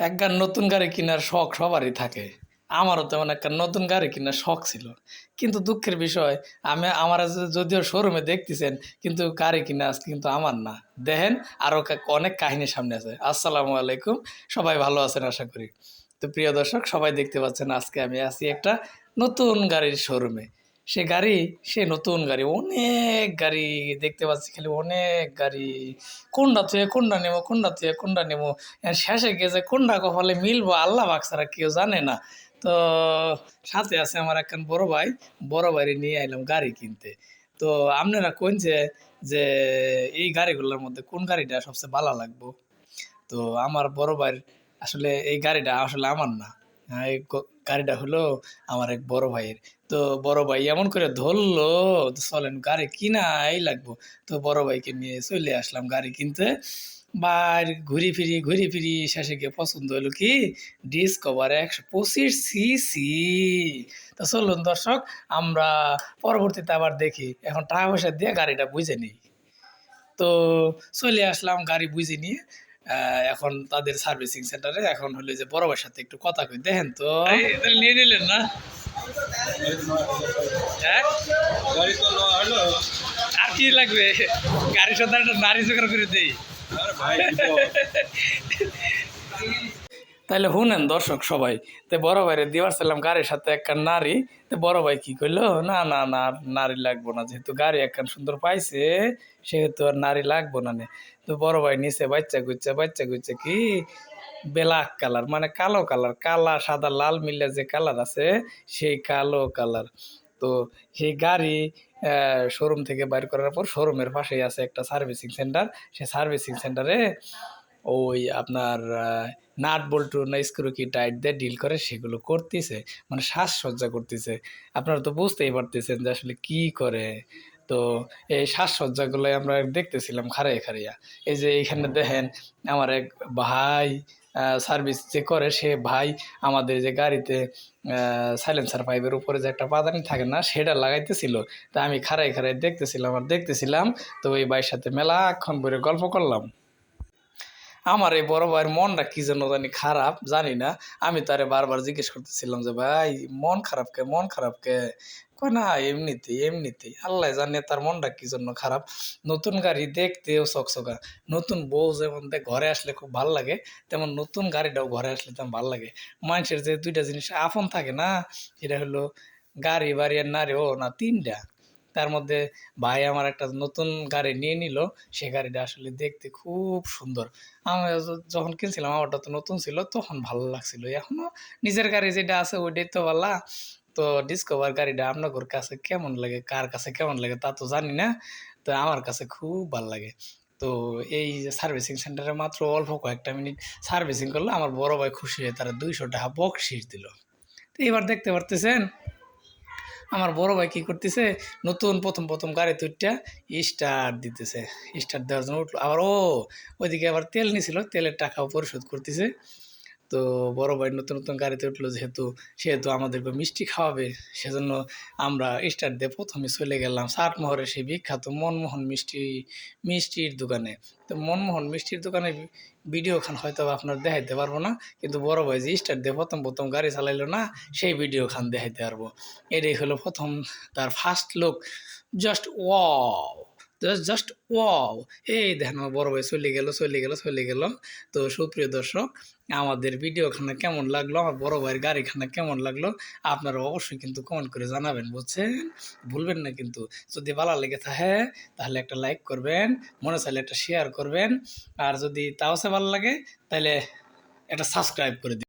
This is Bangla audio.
একবার নতুন গাড়ি কেনার শখ সবারই থাকে। আমারও তেমন একটা নতুন গাড়ি কেনার শখ ছিল। কিন্তু দুঃখের বিষয়, আমি, আমার যদিও শোরুমে দেখতেছেন, কিন্তু গাড়ি কিনা আজকে কিন্তু আমার না। দেখেন আরও অনেক কাহিনী সামনে আছে। আসসালামু আলাইকুম। সবাই ভালো আছেন আশা করি। তো প্রিয় দর্শক, সবাই দেখতে পাচ্ছেন আজকে আমি আছি একটা নতুন গাড়ির শোরুমে সে গাড়ি, সে নতুন গাড়ি, অনেক গাড়ি দেখতে পাচ্ছি খালি, অনেক গাড়ি। কোনটা থেকে কোনটা নেব, কোনটা থেকে কোনটা নেব? শেষে গেছে কোনটা কপালে মিলবো, আল্লাহ বাক্সারা কেউ জানে না। তো সাথে আছে আমার একখান বড় ভাই, বড় ভাইরে নিয়ে আইলাম গাড়ি কিনতে। তো আপনারা কোনছে যে এই গাড়িগুলোর মধ্যে কোন গাড়িটা সবচেয়ে ভালো লাগবো? তো আমার বড় ভাইয়ের আসলে এই গাড়িটা আসলে আমার না। গাড়িটা হলো আমার এক বড় ভাইয়ের। তো বড় ভাই এমন করে ধরলো চলেন গাড়ি কিনাই লাগবো। তো বড় ভাইকে নিয়ে চলে আসলাম গাড়ি কিনতে। বার ঘুরি ফিরি ঘুরি ফিরি, শেষে গিয়ে পছন্দ হলো কি? ডিসকভার একশো পঁচিশ সিসি তো চলুন দর্শক, আমরা পরবর্তীতে আবার দেখি। এখন টাকা পয়সা দিয়ে গাড়িটা বুঝে নিই। তো চলে আসলাম গাড়ি বুঝে নিয়ে। এখন তাদের সার্ভিসিং সেন্টারে এখন হলে যে বড় ভাইয়ের সাথে একটু কথা কই। দেখেন তো। নিয়ে নিলেন না? হ্যাঁ? আর কি লাগবে? গাড়ি সাথে একটা নারী জোগাড় করে দেই। আরে ভাই। তাইলে শুনেন দর্শক সবাই। তো বড় ভাইরে দিবার ছিলাম গাড়ির সাথে একখান নারী। তো বড় ভাই কি কইলো, না না না নারী লাগবো না। যেহেতু গাড়ি একখান সুন্দর পাইছে, সেহেতু আর নারী লাগবো না নে। তো বড় ভাই নিচে বাচ্চা গুচ্ছে বাচ্চা গুচ্ছে কি? ব্ল্যাক কালার মানে কালো কালার, কালা, সাদা, লাল মিলে যে কালার আছে, সেই কালো কালার। তো সেই গাড়ি শোরুম থেকে বাইর করার পর শোরুমের পাশেই আছে একটা সার্ভিসিং সেন্টার। সেই সার্ভিসিং সেন্টারে ওই আপনার নাট বল্টু না স্ক্রু কি টাইট দিয়ে ডিল করে সেগুলো করতেছে মানে সাজসজ্জা করতেছে। আপনারা তো বুঝতেই পারতেছেন যে আসলে কি করে। তো এই সাজসজ্জাগুলো আমরা দেখতেছিলাম খারাই খারাইয়া এই যে এইখানে দেখেন, আমার এক ভাই সার্ভিস যে করে সে ভাই আমাদের যে গাড়িতে সাইলেন্সার পাইপের উপরে যে একটা পাদানি থাকে না, সেটা লাগাইতেছিল। তা আমি খারাই খারাই দেখতেছিলাম আর দেখতেছিলাম, তো ওই ভাইয়ের সাথে মেলাক্ষণ করে গল্প করলাম। আমার এই বড় ভাইয়ের মনটা কি জন্য জানি খারাপ জানি না আমি তারে বারবার জিজ্ঞেস করতেছিলাম যে, ভাই, মন খারাপ কে? মন খারাপ কে? কয়, না, এমনিতেই এমনিতেই। আল্লাহ জানে তার মনটা কি জন্য খারাপ। নতুন গাড়ি দেখতেও চকচকা। নতুন বউ যেমন ঘরে আসলে খুব ভালো লাগে, তেমন নতুন গাড়িটাও ঘরে আসলে তেমন ভালো লাগে। মানুষের যে দুইটা জিনিস আপন থাকে না এটা হলো গাড়ি, বাড়ি আর নারী, ও না, তিনটা। তার মধ্যে ভাই আমার একটা নতুন গাড়ি নিয়ে নিল। সে গাড়িটা আসলে দেখতে খুব সুন্দর। আমি যখন কিনছিলাম, আমারটা তো নতুন ছিল, তখন ভালো লাগছিল। এখনও নিজের গাড়ি যেটা আছে, ওইটাই তো ভালো তো ডিসকভার গাড়িটা আপনার কাছে কেমন লাগে? কার কাছে কেমন লাগে তা তো জানি না। তো আমার কাছে খুব ভালো লাগে। তো এই যে সার্ভিসিং সেন্টারে মাত্র অল্প কয়েকটা মিনিট সার্ভিসিং করলে, আমার বড় ভাই খুশি হয়ে তারা দুইশো টাকা বকশিস দিল। তো এবার দেখতে পারতেছেন আমার বড় ভাই কী করতেছে? নতুন প্রথম প্রথম গাড়ি তুইটা স্টার্ট দিতেছে। স্টার্ট দেওয়ার জন্য উঠল। আবার ও, ওইদিকে আবার তেল নিছিল, তেলের টাকাও পরিশোধ করতেছে। তো বড় ভাই নতুন নতুন গাড়িতে উঠল যেহেতু, সেহেতু আমাদেরকে মিষ্টি খাওয়াবে, সেজন্য আমরা স্টার্ট দিয়ে প্রথমে চলে গেলাম ষাটমোহরে সেই বিখ্যাত মনমোহন মিষ্টি, মিষ্টির দোকানে। তো মনমোহন মিষ্টির দোকানে ভিডিও খান হয়তো আপনার দেখাইতে পারব না, কিন্তু বড় ভাই যে স্টার্ট দিয়ে প্রথম প্রথম গাড়ি চালাইলো না, সেই ভিডিও খান দেখাইতে পারব। এটাই হলো প্রথম, তার first look just wow just wow এই দেখেন আমার বড় ভাই চলে গেল চলে গেল চলে গেল। তো সুপ্রিয় দর্শক, আমাদের ভিডিও ভিডিওখানা কেমন লাগল? আমার বড় ভাইয়ের গাড়িখানা কেমন লাগল? আপনারা অবশ্যই কিন্তু কমেন্ট করে জানাবেন, বুঝছেন? ভুলবেন না কিন্তু। যদি ভালো লেগে থাকে, তাহলে একটা লাইক করবেন, মনে চাইলে একটা শেয়ার করবেন। আর যদি তাও সে ভালো লাগে, তাহলে একটা সাবস্ক্রাইব করে দিন